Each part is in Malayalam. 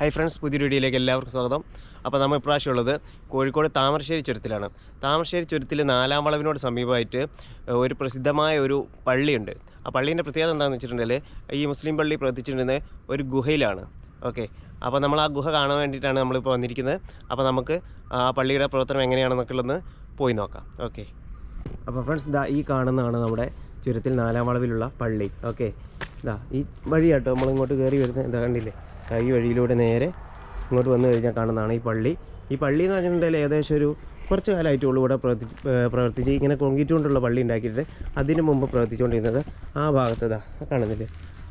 ഹായ് ഫ്രണ്ട്സ് പുതിയ വീഡിയോയിലേക്ക് എല്ലാവർക്കും സ്വാഗതം. അപ്പോൾ നമ്മൾ ഇപ്രാവശ്യം ഉള്ളത് കോഴിക്കോട് താമരശ്ശേരി ചുരത്തിലാണ്. താമരശ്ശേരി ചുരത്തിൽ നാലാം വളവിനോട് സമീപമായിട്ട് ഒരു പ്രസിദ്ധമായ ഒരു പള്ളിയുണ്ട്. ആ പള്ളീന്റെ പ്രത്യേകത എന്താണെന്ന് വെച്ചിട്ടുണ്ടെങ്കിൽ ഈ മുസ്ലിം പള്ളി പ്രവർത്തിച്ചിട്ടുണ്ടെന്ന് ഒരു ഗുഹയിലാണ്. ഓക്കെ. അപ്പോൾ നമ്മൾ ആ ഗുഹ കാണാൻ വേണ്ടിയിട്ടാണ് നമ്മളിപ്പോൾ വന്നിരിക്കുന്നത്. അപ്പോൾ നമുക്ക് ആ പള്ളിയുടെ പ്രവർത്തനം എങ്ങനെയാണെന്നൊക്കെ ഉള്ളത് പോയി നോക്കാം. ഓക്കെ. അപ്പോൾ ഫ്രണ്ട്സ് ഇതാ ഈ കാണുന്നതാണ് നമ്മുടെ ചുരത്തിൽ നാലാം വളവിലുള്ള പള്ളി. ഓക്കെ. ഇതാ ഈ വഴിയാട്ടോ നമ്മളിങ്ങോട്ട് കയറി വരുന്നത്. എന്താ കണ്ടില്ലേ? ഈ വഴിയിലൂടെ നേരെ ഇങ്ങോട്ട് വന്നു കഴിഞ്ഞാൽ കാണുന്നതാണ് ഈ പള്ളി. ഈ പള്ളി എന്ന് പറഞ്ഞിട്ടുണ്ടെങ്കിൽ ഏകദേശം ഒരു കുറച്ച് കാലമായിട്ടുള്ളൂ ഇവിടെ പ്രവർത്തി പ്രവർത്തിച്ച് ഇങ്ങനെ കോൺക്രീറ്റ് കൊണ്ടുള്ള പള്ളി ഉണ്ടാക്കിയിട്ട് അതിന് മുമ്പ് പ്രവർത്തിച്ചുകൊണ്ടിരുന്നത് ആ ഭാഗത്തതാണ് കാണുന്നില്ലേ?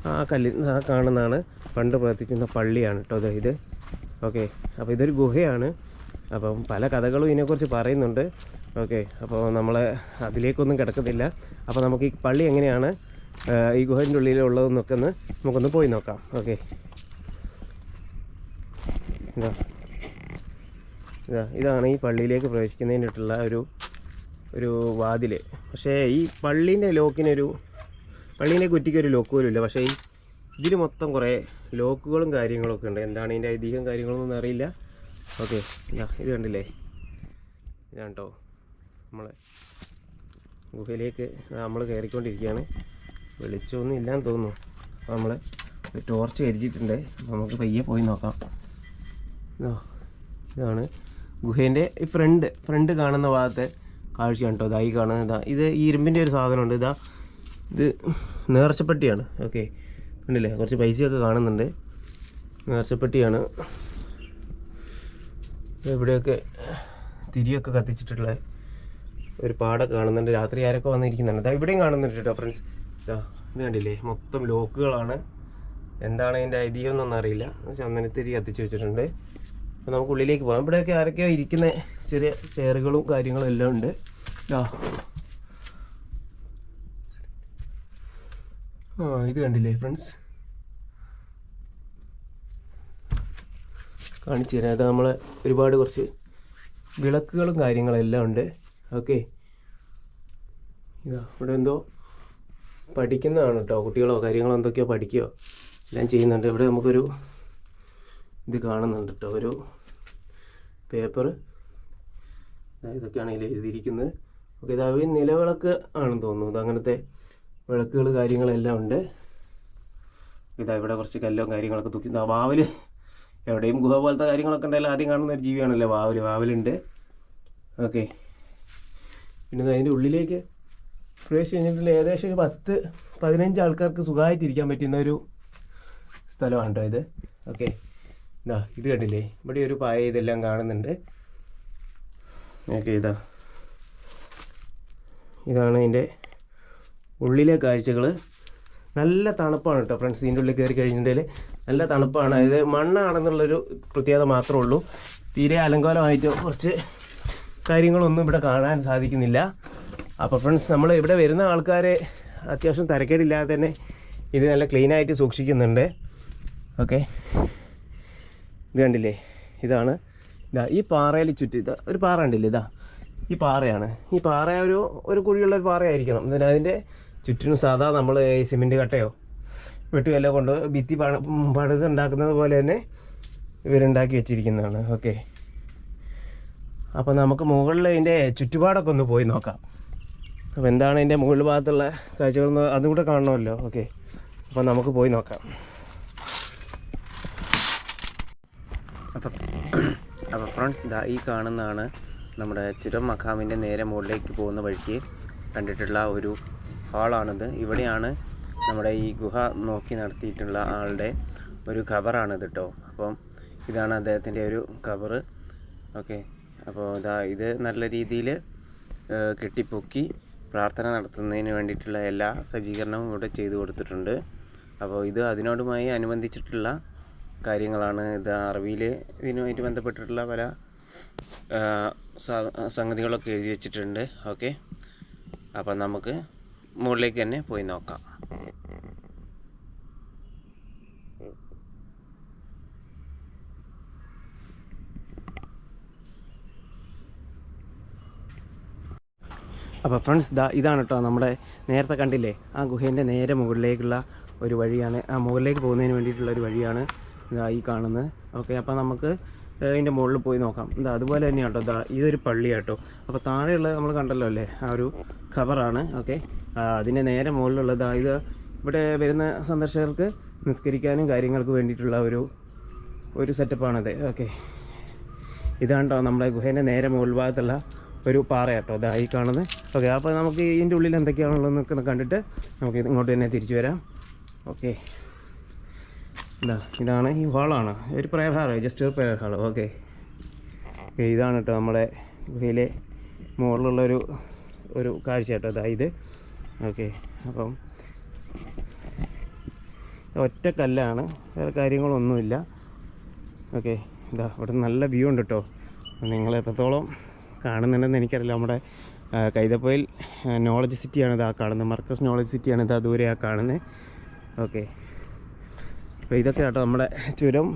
ആ കല്ല് ആ കാണുന്നതാണ് പണ്ട് പ്രവർത്തിച്ചിരുന്ന പള്ളിയാണ് കേട്ടോ ഇത്. ഓക്കെ അപ്പോൾ ഇതൊരു ഗുഹയാണ്. അപ്പം പല കഥകളും ഇതിനെക്കുറിച്ച് പറയുന്നുണ്ട്. ഓക്കെ അപ്പോൾ നമ്മൾ അതിലേക്കൊന്നും കിടക്കുന്നില്ല. അപ്പോൾ നമുക്ക് ഈ പള്ളി എങ്ങനെയാണ് ഈ ഗുഹന്റെ ഉള്ളിലുള്ളതെന്നൊക്കെ ഒന്ന് നമുക്കൊന്ന് പോയി നോക്കാം. ഓക്കെ. ഇതാ. ഇതാ ഇതാണ് ഈ പള്ളിയിലേക്ക് പ്രവേശിക്കുന്നതിനായിട്ടുള്ള ഒരു ഒരു വാതിൽ പക്ഷേ ഈ പള്ളീന്റെ ലോക്കിനൊരു പള്ളീന്റെ കുറ്റിക്ക് ഒരു ലോക്ക് പോലും ഇല്ല. പക്ഷേ ഈ ഇതിന് മൊത്തം കുറേ ലോക്കുകളും കാര്യങ്ങളൊക്കെ ഉണ്ട്. എന്താണ് ഇതിന്റെ ഐതിഹ്യം കാര്യങ്ങളൊന്നും അറിയില്ല. ഓക്കെ ഇതാ ഇത് കണ്ടില്ലേ? ഇതാണ് കേട്ടോ നമ്മളെ ഗുഹയിലേക്ക് നമ്മൾ കയറിക്കൊണ്ടിരിക്കുകയാണ്. വെളിച്ചമൊന്നും ഇല്ലാന്ന് തോന്നുന്നു. അപ്പോൾ നമ്മൾ ടോർച്ച് കരിച്ചിട്ടുണ്ട് നമുക്ക് പയ്യെ പോയി നോക്കാം. ഇതാണ്. ഗുഹേന്റെ ഫ്രണ്ട് ഫ്രണ്ട് കാണുന്ന ഭാഗത്തെ കാഴ്ചയാണ് കേട്ടോ. ഇതായി കാണുന്നത്. ഇതാ ഇത് ഈ ഇരുമ്പിന്റെ ഒരു സാധനമുണ്ട്. ഇതാ ഇത് നേർച്ചപ്പെട്ടിയാണ്. ഓക്കെ. കണ്ടില്ലേ? കുറച്ച് പൈസയൊക്കെ കാണുന്നുണ്ട്. നേർച്ചപ്പെട്ടിയാണ്. ഇവിടെയൊക്കെ തിരിയൊക്കെ കത്തിച്ചിട്ടുള്ള ഒരു പാടൊക്കെ കാണുന്നുണ്ട്. രാത്രി ആരൊക്കെ വന്നിരിക്കുന്നുണ്ട്? ഇതാ ഇവിടെയും കാണുന്നുണ്ട് കേട്ടോ ഫ്രണ്ട്സ് ഇതാ ഇത് കണ്ടില്ലേ? മൊത്തം ലോക്കുകളാണ്. എന്താണ് അതിന്റെ ഐതിഹ്യം ഒന്നും അറിയില്ല. ചന്ദനത്തിരി കത്തിച്ച് വെച്ചിട്ടുണ്ട്. അപ്പോൾ നമുക്ക് ഉള്ളിലേക്ക് പോകാം. ഇവിടെയൊക്കെ ആരൊക്കെയോ ഇരിക്കുന്ന ചെറിയ ചെയറുകളും കാര്യങ്ങളും എല്ലാം ഉണ്ട്. ആ ആ ഇത് കണ്ടില്ലേ ഫ്രണ്ട്സ് കാണിച്ചു തരാം. അത് നമ്മളെ ഒരുപാട് കുറച്ച് വിളക്കുകളും കാര്യങ്ങളും എല്ലാം ഉണ്ട്. ഓക്കെ. ഇതാ ഇവിടെ എന്തോ പഠിക്കുന്നതാണ് കേട്ടോ കുട്ടികളോ കാര്യങ്ങളോ എന്തൊക്കെയോ പഠിക്കുകയോ എല്ലാം ചെയ്യുന്നുണ്ട്. ഇവിടെ നമുക്കൊരു ഇത് കാണുന്നുണ്ട് കേട്ടോ ഒരു പേപ്പർ ഇതൊക്കെയാണ് ഇതിൽ എഴുതിയിരിക്കുന്നത്. ഓക്കെ ഇത് അവ നിലവിളക്ക് ആണെന്ന് തോന്നുന്നു. അങ്ങനത്തെ വിളക്കുകൾ കാര്യങ്ങളെല്ലാം ഉണ്ട്. ഇതാ ഇവിടെ കുറച്ച് കല്ലോ കാര്യങ്ങളൊക്കെ തൂക്കി. വാവൽ എവിടെയും ഗുഹ പോലത്തെ കാര്യങ്ങളൊക്കെ ഉണ്ടെങ്കിൽ ആദ്യം കാണുന്ന ഒരു ജീവിയാണല്ലോ വാവൽ വാവലുണ്ട്. ഓക്കെ. പിന്നെ അതിന്റെ ഉള്ളിലേക്ക് പ്രവേശിച്ച് കഴിഞ്ഞിട്ടുണ്ടെങ്കിൽ ഏകദേശം ഒരു പത്ത് പതിനഞ്ച് ആൾക്കാർക്ക് സുഖമായിട്ടിരിക്കാൻ പറ്റുന്ന ഒരു സ്ഥലമാണ് കേട്ടോ ഇത്? ഓക്കെ. ഇതാ ഇത് കണ്ടില്ലേ? ഇവിടെ ഒരു പായ ഇതെല്ലാം കാണുന്നുണ്ട്. ഓക്കെ ഇതാ. ഇതാണ് ഇതിന്റെ ഉള്ളിലെ കാഴ്ചകൾ. നല്ല തണുപ്പാണ് കേട്ടോ ഫ്രണ്ട്സ്. ഇതിന്റെ ഉള്ളിൽ കയറി കഴിഞ്ഞിട്ടുണ്ടെങ്കിൽ നല്ല തണുപ്പാണ്. അതായത് മണ്ണാണെന്നുള്ളൊരു പ്രത്യേകത മാത്രമേ ഉള്ളൂ. തീരെ അലങ്കോലമായിട്ട് കുറച്ച് കാര്യങ്ങളൊന്നും ഇവിടെ കാണാൻ സാധിക്കുന്നില്ല. അപ്പോൾ ഫ്രണ്ട്സ് നമ്മൾ ഇവിടെ വരുന്ന ആൾക്കാരെ അത്യാവശ്യം തരക്കേടില്ലാതെ തന്നെ ഇത് നല്ല ക്ലീനായിട്ട് സൂക്ഷിക്കുന്നുണ്ട്. ഓക്കെ. ഇത് കണ്ടില്ലേ? ഇതാണ്. ഇതാ ഈ പാറയിൽ ചുറ്റും ഇതാ ഒരു പാറ ഉണ്ടല്ലേ ഇതാ ഈ പാറയാണ്. ഈ പാറ ഒരു ഒരു കുഴിയുള്ള ഒരു പാറയായിരിക്കണം. എന്നാൽ അതിന്റെ ചുറ്റിനും സാധാ നമ്മൾ ഈ സിമെന്റ് കട്ടയോ വെട്ടുകല്ലോ കൊണ്ട് ഭിത്തി പണ പണിത് ഉണ്ടാക്കുന്നത് പോലെ തന്നെ ഇവരുണ്ടാക്കി വെച്ചിരിക്കുന്നതാണ്. ഓക്കെ. അപ്പോൾ നമുക്ക് മുകളിൽ അതിന്റെ ചുറ്റുപാടൊക്കെ ഒന്ന് പോയി നോക്കാം. അപ്പോൾ എന്താണ് അതിന്റെ മുകളിൽ ഭാഗത്തുള്ള കാഴ്ചകളെന്ന് അതും കൂടെ കാണണമല്ലോ. ഓക്കെ. അപ്പോൾ നമുക്ക് പോയി നോക്കാം. അപ്പം അപ്പോൾ ഫ്രണ്ട്സ് ദാ ഈ കാണുന്നതാണ് നമ്മുടെ ചുരം മഖാമിന്റെ നേരെ മുകളിലേക്ക് പോകുന്ന വഴിക്ക് കണ്ടിട്ടുള്ള ഒരു ഹാളാണിത്. ഇവിടെയാണ് നമ്മുടെ ഈ ഗുഹ നോക്കി നടത്തിയിട്ടുള്ള ആളുടെ ഒരു ഖബറാണിത് കേട്ടോ അപ്പം ഇതാണ് അദ്ദേഹത്തിന്റെ ഒരു ഖബറ്. ഓക്കെ. അപ്പോൾ ഇതാ ഇത് നല്ല രീതിയിൽ കെട്ടിപ്പൊക്കി പ്രാർത്ഥന നടത്തുന്നതിന് വേണ്ടിയിട്ടുള്ള എല്ലാ സജ്ജീകരണവും ഇവിടെ ചെയ്തു കൊടുത്തിട്ടുണ്ട്. അപ്പോൾ ഇത് അതിനോടുമായി അനുബന്ധിച്ചിട്ടുള്ള കാര്യങ്ങളാണ് ഇത് അറബിയിൽ ഇതിനുമായിട്ട് ബന്ധപ്പെട്ടിട്ടുള്ള പല സംഗതികളൊക്കെ എഴുതി വെച്ചിട്ടുണ്ട്. ഓക്കെ? അപ്പം നമുക്ക് മുകളിലേക്ക് തന്നെ പോയി നോക്കാം. അപ്പോൾ ഫ്രണ്ട്സ് ദാ ഇതാണ് കേട്ടോ നമ്മുടെ നേരത്തെ കണ്ടില്ലേ? ആ ഗുഹേന്റെ നേരെ മുകളിലേക്കുള്ള ഒരു വഴിയാണ് ആ മുകളിലേക്ക് പോകുന്നതിന് വേണ്ടിയിട്ടുള്ള ഒരു വഴിയാണ് ഇതാ ഈ കാണുന്നത്. ഓക്കെ അപ്പോൾ നമുക്ക് ഇതിന്റെ മുകളിൽ പോയി നോക്കാം. ഇതാ അതുപോലെ തന്നെ കേട്ടോ. ഇതാ ഇതൊരു പള്ളി കേട്ടോ. അപ്പോൾ താഴെയുള്ളത് നമ്മൾ കണ്ടല്ലോ അല്ലേ? ആ ഒരു കവറാണ്. ഓക്കെ അതിന്റെ നേരെ മുകളിലുള്ളത് ഇത് ഇവിടെ വരുന്ന സന്ദർശകർക്ക് നിസ്കരിക്കാനും കാര്യങ്ങൾക്ക് വേണ്ടിയിട്ടുള്ള ഒരു ഒരു സെറ്റപ്പാണിത് ഓക്കെ ഇതാണ് കേട്ടോ നമ്മുടെ ഗുഹേന്റെ നേരെ മുകൾ ഭാഗത്തുള്ള ഒരു പാറ കേട്ടോ. ഇതായി കാണുന്നത്. ഓക്കെ അപ്പോൾ നമുക്ക് ഇതിന്റെ ഉള്ളിൽ എന്തൊക്കെയാണുള്ളതെന്നൊക്കെ കണ്ടിട്ട് നമുക്ക് ഇങ്ങോട്ട് തന്നെ തിരിച്ചു വരാം. ഓക്കെ. ഇതാ ഇതാണ് ഈ ഹാളാണ് ഒരു പ്രയർ ഹാൾ ജസ്റ്റ് ഒരു പ്രയർ ഹാൾ ഓക്കെ ഇതാണ് കേട്ടോ നമ്മുടെ ഗുഹയിലെ മുകളിലുള്ള ഒരു ഒരു കാഴ്ച കേട്ടോ അതാ ഇത്. ഓക്കെ അപ്പം ഒറ്റ കല്ലാണ് വേറെ കാര്യങ്ങളൊന്നുമില്ല. ഓക്കെ ഇതാ ഇവിടെ നല്ല വ്യൂ ഉണ്ട് കേട്ടോ നിങ്ങൾ എത്രത്തോളം കാണുന്നുണ്ടെന്ന് എനിക്കറിയില്ല. നമ്മുടെ കൈതപ്പോയിൽ നോളജ് സിറ്റിയാണ് ഇതാ കാണുന്നത്. മർക്കസ് നോളജ് സിറ്റിയാണ് ഇതാ ദൂരെ ആ കാണുന്നത്. ഓക്കെ അപ്പോൾ ഇതൊക്കെ കേട്ടോ നമ്മുടെ ചുരം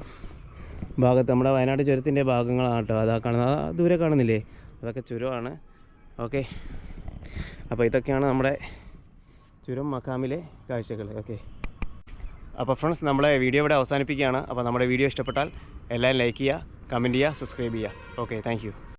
ഭാഗത്ത് നമ്മുടെ വയനാട് ചുരത്തിന്റെ ഭാഗങ്ങളാണ് കേട്ടോ അതാ കാണുന്നത്. ആ ദൂരെ കാണുന്നില്ലേ? അതൊക്കെ ചുരമാണ്. ഓക്കെ. അപ്പോൾ ഇതൊക്കെയാണ് നമ്മുടെ ചുരം മക്കാമിലെ കാഴ്ചകൾ. ഓക്കെ. അപ്പോൾ ഫ്രണ്ട്സ് നമ്മളെ വീഡിയോ ഇവിടെ അവസാനിപ്പിക്കുകയാണ്. അപ്പോൾ നമ്മുടെ വീഡിയോ ഇഷ്ടപ്പെട്ടാൽ എല്ലാവരും ലൈക്ക് ചെയ്യുക കമന്റ് ചെയ്യുക സബ്സ്ക്രൈബ് ചെയ്യുക. Okay thank